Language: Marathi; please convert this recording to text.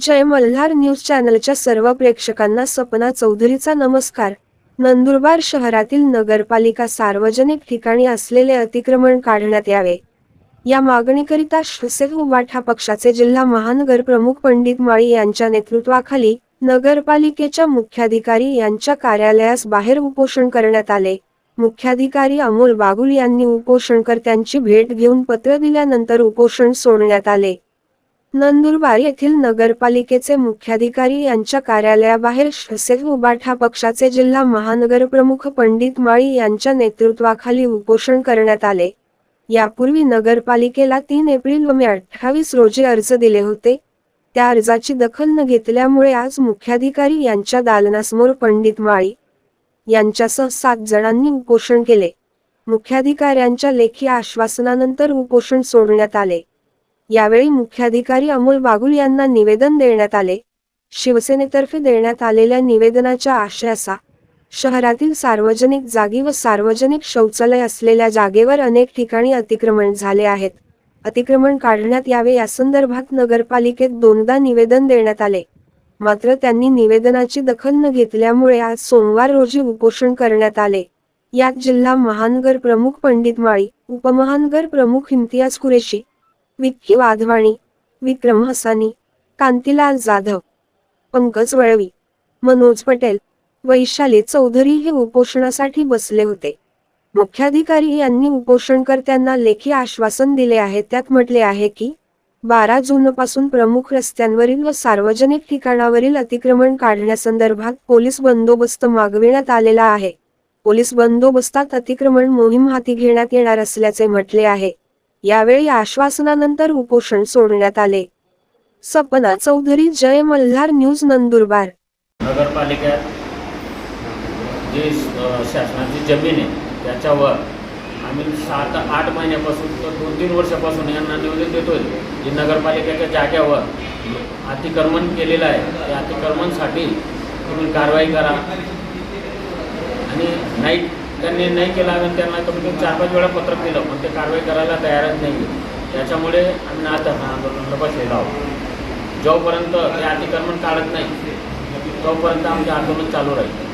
जय मल्हार न्यूज चॅनलच्या सर्व प्रेक्षकांना सपना चौधरीचा नमस्कार. नंदुरबार शहरातील नगरपालिका सार्वजनिक ठिकाणी असलेले अतिक्रमण काढण्यात यावे. या मागणीकरिता शिवसेना उबाठा पक्षाचे जिल्हा महानगर प्रमुख पंडित माळी यांच्या नेतृत्वाखाली नगरपालिकेच्या मुख्याधिकारी यांच्या कार्यालयास बाहेर उपोषण करण्यात आले. मुख्याधिकारी अमोल बागुल यांनी उपोषणकर्त्यांची भेट घेऊन पत्र दिल्यानंतर उपोषण सोडण्यात आले. नंदुरबार येथील नगरपालिकेचे मुख्याधिकारी यांच्या कार्यालयाबाहेर शसेत उबाठा पक्षाचे जिल्हा महानगर प्रमुख पंडित माळी यांच्या नेतृत्वाखाली उपोषण करण्यात आले. यापूर्वी नगरपालिकेला तीन एप्रिल व मे अठ्ठावीस रोजी अर्ज दिले होते. त्या अर्जाची दखल न घेतल्यामुळे आज मुख्याधिकारी यांच्या दालनासमोर पंडित माळी यांच्यासह सात जणांनी उपोषण केले. मुख्याधिकाऱ्यांच्या लेखी आश्वासनानंतर उपोषण सोडण्यात आले. यावेळी मुख्याधिकारी अमोल बागुल यांना निवेदन देण्यात आले. शिवसेनेतर्फे देण्यात आलेल्या निवेदनाच्या आशयासा शहरातील सार्वजनिक जागी व सार्वजनिक शौचालय असलेल्या जागेवर अनेक ठिकाणी अतिक्रमण झाले आहेत. अतिक्रमण काढण्यात यावे यासंदर्भात नगरपालिकेत दोनदा निवेदन देण्यात आले. मात्र त्यांनी निवेदनाची दखल न घेतल्यामुळे आज सोमवार रोजी उपोषण करण्यात आले. यात जिल्हा महानगर प्रमुख पंडित माळी उपमहानगर प्रमुख इम्तियाज कुरेशी विक्की वाधवाणी विक्रम हसानी कांतीलाल जाधव पंकज वळवी मनोज पटेल वैशाली चौधरी हे उपोषणासाठी बसले होते. मुख्याधिकारी यांनी उपोषणकर्त्यांना लेखी आश्वासन दिले आहे. त्यात म्हटले आहे की बारा जूनपासून प्रमुख रस्त्यांवरील व सार्वजनिक ठिकाणावरील अतिक्रमण काढण्यासंदर्भात पोलीस बंदोबस्त मागविण्यात आलेला आहे. पोलीस बंदोबस्तात अतिक्रमण मोहीम हाती घेण्यात येणार असल्याचे म्हटले आहे. यावेळी आश्वासनानंतर उपोषण सोडण्यात आले. सपना चौधरी जय मल्हार न्यूज नंदुरबार. नगरपालिकेत जी शासनाची जमीन आहे त्याच्यावर आम्ही सात आठ महिन्यापासून तर दोन तीन वर्षापासून यांना निवेदन देतोय की नगरपालिकेच्या जाग्यावर अतिक्रमण केलेलं आहे. त्या अतिक्रमणसाठी तुम्ही कारवाई करा. आणि नाईट त्यांनी नाही केलं आम्ही त्यांना कमी चार पाच वेळा पत्रक दिलं पण ते कारवाई करायला तयारच नाही त्याच्यामुळे आम्ही आता आंदोलनाला बसलेलो आहोत. जोपर्यंत हे अतिक्रमण काढत नाही तोपर्यंत आमचे आंदोलन चालू राहील.